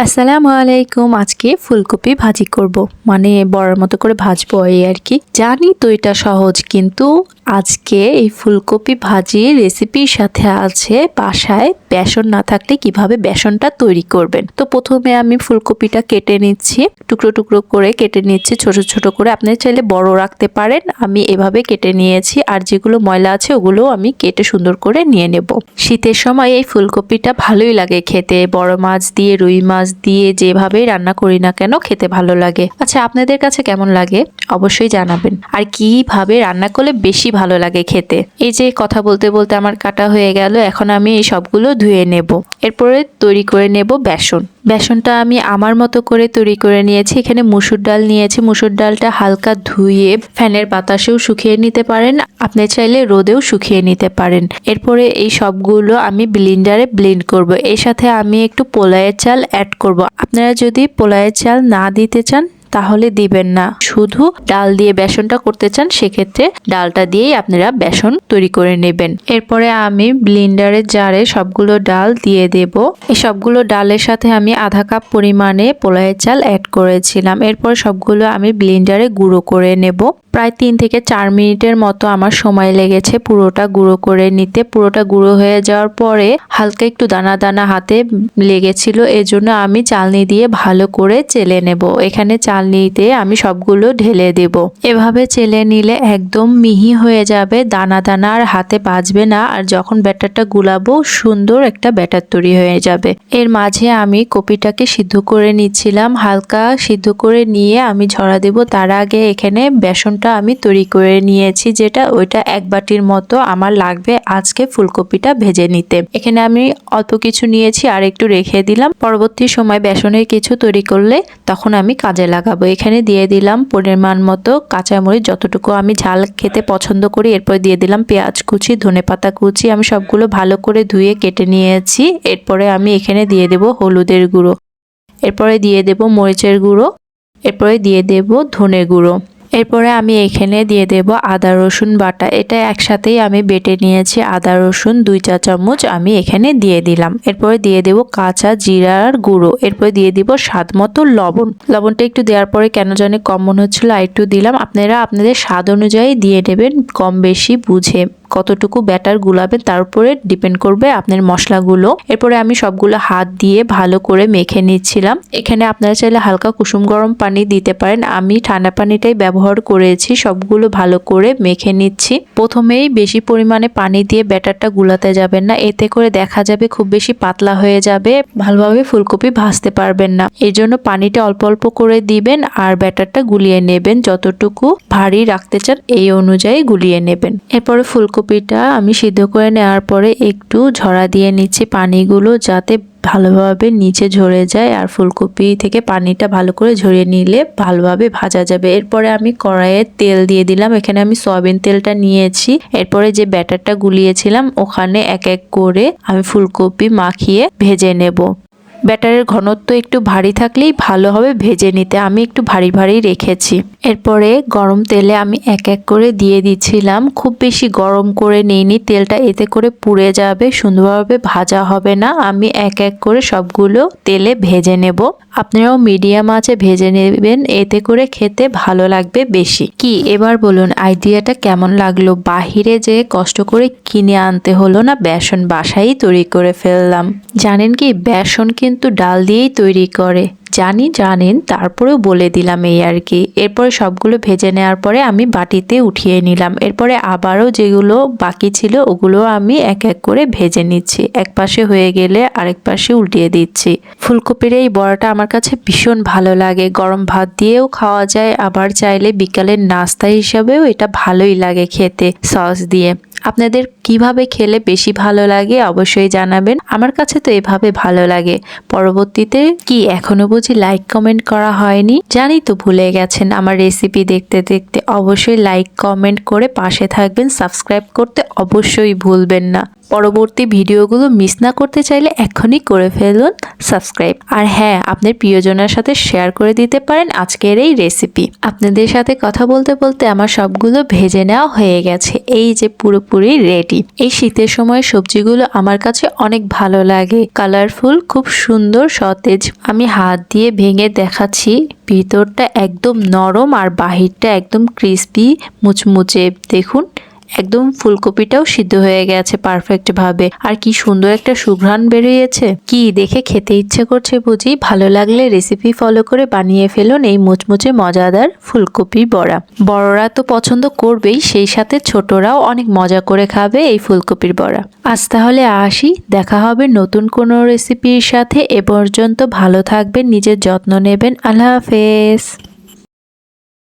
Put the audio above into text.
আসসালামু আলাইকুম, আজকে ফুলকপি ভাজি করব। মানে বড়ার মতো করে ভাজবো এই আর কি। জানি তো এটা সহজ, কিন্তু আজকে এই ফুলকপি ভাজি রেসিপির সাথে আছে বাসায় বেসন না থাকলে কীভাবে বেসনটা তৈরি করবেন। তো প্রথমে আমি ফুলকপিটা কেটে নিচ্ছি, টুকরো টুকরো করে কেটে নিচ্ছি, ছোট ছোট করে। আপনি চাইলে বড় রাখতে পারেন, আমি এভাবে কেটে নিয়েছি, আর যেগুলো ময়লা আছে ওগুলো আমি কেটে সুন্দর করে নিয়ে নেব। শীতের সময় এই ফুলকপিটা ভালোই লাগে খেতে, বড় মাছ দিয়ে রুই মাছ দিয়ে যেভাবেই রান্না করি না কেন খেতে ভালো লাগে। আচ্ছা আপনাদের কাছে কেমন লাগে? অবশ্যই জানাবেন। আর কীভাবে রান্না করলে বেশি ভালো লাগে খেতে? এই যে কথা বলতে বলতে আমার কাটা হয়ে গেল, এখন আমি এই সবগুলো ধুয়ে নেব। এরপরে তৈরি করে নেব বেসন। বেসনটা আমি আমার মতো করে তৈরি করে নিয়েছি। এখানে মুসুর ডাল নিয়েছি। মুসুর ডালটা হালকা ধুয়ে ফ্যানের বাতাসেও শুকিয়ে নিতে পারেন। আপনি চাইলে রোদেও শুকিয়ে নিতে পারেন। এরপরে এই সবগুলো আমি ব্লিন্ডারে ব্লেন্ড করব। এর সাথে আমি একটু পোলায়ের চাল অ্যাড করব। আপনারা যদি পোলায়ের চাল না দিতে চান তাহলে দিবেন না। শুধু ডাল দিয়ে বেসনটা করতে চান, সেক্ষেত্রে ডালটা দিয়েই আপনারা বেসন তৈরি করে নেবেন। এরপরে আমি ব্লিন্ডারের জারে সবগুলো ডাল দিয়ে দেব। এই সবগুলো ডালের সাথে আমি আধা কাপ পরিমাণে পোলায়ের চাল অ্যাড করেছিলাম। এরপর সবগুলো আমি ব্লিন্ডারে গুঁড়ো করে নেব। প্রায় তিন থেকে চার মিনিটের মতো আমার সময় লেগেছে পুরোটা গুঁড়ো করে নিতে। পুরোটা গুঁড়ো হয়ে যাওয়ার পরে হালকা একটু দানা দানা হাতে লেগেছিল, এজন্য আমি চালনি দিয়ে ভালো করে চেলে নেব। এখানে চালনিতে আমি সবগুলো ঢেলে দেব। এভাবে চেলে নিলে একদম মিহি হয়ে যাবে, দানা দানা আর হাতে বাজবে না, আর যখন ব্যাটারটা গুলাবো সুন্দর একটা ব্যাটার তৈরি হয়ে যাবে। এর মাঝে আমি কপিটাকে সিদ্ধ করে নিচ্ছিলাম, হালকা সিদ্ধ করে নিয়ে আমি ঝরা দেব। তার আগে এখানে বেসনটা আমি তৈরি করে নিয়েছি, যেটা ওইটা এক বাটির মতো আমার লাগবে আজকে ফুলকপিটা ভেজে নিতে। এখানে আমি অল্প কিছু নিয়েছি আর একটু রেখে দিলাম। পরবর্তী সময় বেসনের কিছু তৈরি করলে তখন আমি কাজে লাগাবো। এখানে দিয়ে দিলাম পরিমাণ মতো কাঁচামরিচ, যতটুকু আমি ঝাল খেতে পছন্দ করি, এরপর দিয়ে দিলাম পেঁয়াজ কুচি, ধনে পাতা কুচি, আমি সবগুলো ভালো করে ধুয়ে কেটে নিয়েছি। এরপরে আমি এখানে দিয়ে দেব হলুদের গুঁড়ো। এরপরে দিয়ে দেব মরিচের গুঁড়ো। এরপরে দিয়ে দেব ধনে গুঁড়ো। এরপরে আমি এখানে দিয়ে দেব আদা, রসুন বাটা। এটা একসাথেই আমি বেটে নিয়েছি। আদা, রসুন দুই চা চামচ আমি এখানে দিয়ে দিলাম। এরপরে দিয়ে দেব কাঁচা জিরার গুঁড়ো। এরপরে দিয়ে দিব স্বাদ মতো লবণ। লবণটা একটু দেওয়ার পরে কেন জানি কম মনে হচ্ছিল, আর একটু দিলাম। আপনারা আপনাদের স্বাদ অনুযায়ী দিয়ে নেবেন, কম বেশি বুঝে। কতটুকু ব্যাটার গুলাবেন তার উপরে ডিপেন্ড করবে আপনার মশলাগুলো। এরপরে আমি সবগুলো হাত দিয়ে ভালো করে মেখে নিচ্ছিলাম। এখানে আপনারা চাইলে হালকা কুসুম গরম পানি দিতে পারেন। আমি ঠান্ডা পানিটাই ব্যবহার করেছি, সবগুলো ভালো করে মেখে নিচ্ছি। প্রথমেই বেশি পরিমাণে পানি দিয়ে ব্যাটারটা গুলাতে যাবেন না। এতে করে দেখা যাবে খুব বেশি পাতলা হয়ে যাবে, ভালোভাবে ফুলকপি ভাজতে পারবেন না। এই জন্য পানিটা অল্প অল্প করে দিবেন আর ব্যাটারটা গুলিয়ে নেবেন। যতটুকু ভারী রাখতে চান, এই অনুযায়ী গুলিয়ে নেবেন। এরপরে ফুলকপিটা আমি সিদ্ধ করে নেওয়ার পরে একটু ঝরা দিয়ে নিচ্ছি পানিগুলো যাতে ভালোভাবে নিচে ঝরে যায় আর ফুলকপি থেকে পানিটা ভালো করে ঝরিয়ে নিলে ভালোভাবে ভাজা যাবে। এরপরে আমি কড়াইয়ে তেল দিয়ে দিলাম। এখানে আমি সয়াবিন তেলটা নিয়েছি। এরপরে যে ব্যাটারটা গুলিয়েছিলাম, ওখানে এক এক করে আমি ফুলকপি মাখিয়ে ভেজে নেব। ব্যাটারের ঘনত্ব একটু ভারী থাকলেই ভালো হবে ভেজে নিতে। আমি একটু ভারী ভারী রেখেছি। এরপরে গরম তেলে আমি এক এক করে দিয়ে দিচ্ছিলাম। খুব বেশি গরম করে নিইনি। তেলটা এতে করে পুড়ে যাবে, সুন্দরভাবে ভাজা হবে না। আমি এক এক করে সবগুলো তেলে ভেজে নেব। আপনারাও মিডিয়াম আছে ভেজে নেবেন। এতে করে খেতে ভালো লাগবে বেশি। কি, এবার বলুন, আইডিয়াটা কেমন লাগল? বাহিরে যে কষ্ট করে কিনে আনতে হলো না, বেসন বাসায় তৈরি করে ফেললাম। জানেন কি, বেসন কিন্তু ডাল দিয়েই তৈরি করে। জানি, জানেন, তারপরেও বলে দিলাম এই আর কি। এরপরে সবগুলো ভেজে নেওয়ার পরে আমি বাটিতে উঠিয়ে নিলাম। এরপরে আবারও যেগুলো বাকি ছিল, ওগুলো আমি এক এক করে ভেজে নিচ্ছি। এক পাশে হয়ে গেলে আরেক পাশে উল্টিয়ে দিচ্ছি। ফুলকপির এই বড়াটা আমার কাছে ভীষণ ভালো লাগে। গরম ভাত দিয়েও খাওয়া যায়, আবার চাইলে বিকালের নাস্তা হিসাবেও এটা ভালোই লাগে খেতে, সস দিয়ে। আপনাদের কীভাবে খেলে বেশি ভালো লাগে অবশ্যই জানাবেন। আমার কাছে তো এভাবে ভালো লাগে। পরবর্তীতে কি এখনও বুঝি লাইক কমেন্ট করা হয়নি? জানি তো ভুলে গেছেন আমার রেসিপি দেখতে দেখতে। অবশ্যই লাইক কমেন্ট করে পাশে থাকবেন। সাবস্ক্রাইব করতে অবশ্যই ভুলবেন না। পরবর্তী ভিডিওগুলো মিস না করতে চাইলে এখনই করে ফেলুন সাবস্ক্রাইব আর হ্যাঁ আপনার প্রিয়জনের সাথে শেয়ার করে দিতে পারেন আজকের এই রেসিপি আপনাদের সাথে কথা বলতে বলতে আমার সবগুলো ভেজে নেওয়া হয়ে গেছে। এই যে পুরোপুরি রেডি এই শীতের সময় সবজিগুলো আমার কাছে অনেক ভালো লাগে। কালারফুল, খুব সুন্দর, সতেজ। আমি হাত দিয়ে ভেঙে দেখাচ্ছি, ভিতরটা একদম নরম আর বাহিরটা একদম ক্রিস্পি মুচমুচে। দেখুন একদম ফুলকপিটাও সিদ্ধ হয়ে গেছে পারফেক্ট ভাবে আর কি সুন্দর একটা সুঘ্রাণ বেরিয়েছে। কি দেখে খেতে ইচ্ছে করছে বুঝি? ভালো লাগলে রেসিপি ফলো করে বানিয়ে ফেলুন এই মুচমুচে মজাদার ফুলকপি বড়া। বড়রা তো পছন্দ করবেই, সেই সাথে ছোটরাও অনেক মজা করে খাবে এই ফুলকপির বড়া। আজ তাহলে আসি, দেখা হবে নতুন কোনো রেসিপির সাথে। এ পর্যন্ত ভালো থাকবেন, নিজের যত্ন নেবেন। আল্লাহ হাফেজ।